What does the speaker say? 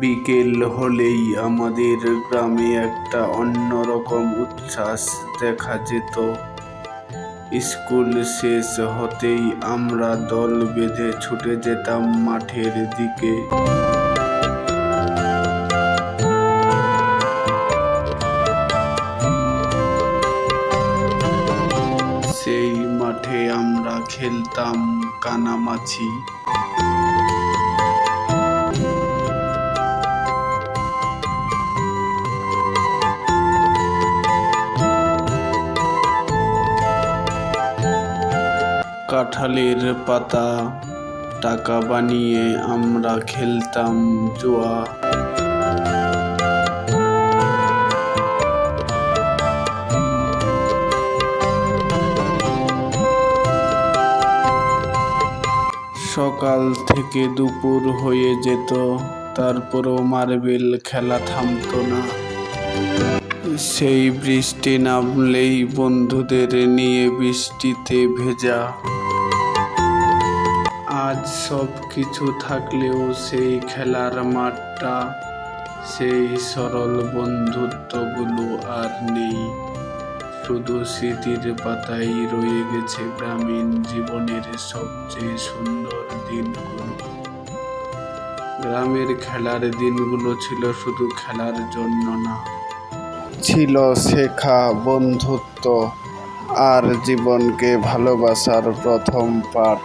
বিকেল হলেই আমাদের গ্রামে একটা অন্যরকম উচ্ছ্বাস দেখা যেত। স্কুল শেষ হতেই আমরা দল বেঁধে ছুটে যেতাম মাঠের দিকে। সেই মাঠে আমরা খেলতাম কানামাছি। কাঁঠালের পাতা, টাকা বানিয়ে আমরা খেলতাম জুয়া। সকাল থেকে দুপুর হয়ে যেত, তারপরও মার্বেল খেলা থামতো না। সেই বৃষ্টি নামলেই বন্ধুদের নিয়ে বৃষ্টিতে ভেজা। সব কিছু থাকলেও সেই খেলার মাঠটা, সেই সরল বন্ধুত্বগুলো আর নেই। শুধু স্মৃতির পাতাই রয়ে গেছে গ্রামীণ জীবনের সবচেয়ে সুন্দর দিনগুলো। গ্রামের খেলার দিনগুলো ছিল শুধু খেলার জন্য না। ছিল শেখা, বন্ধুত্ব আর জীবনকে ভালোবাসার প্রথম পাঠ।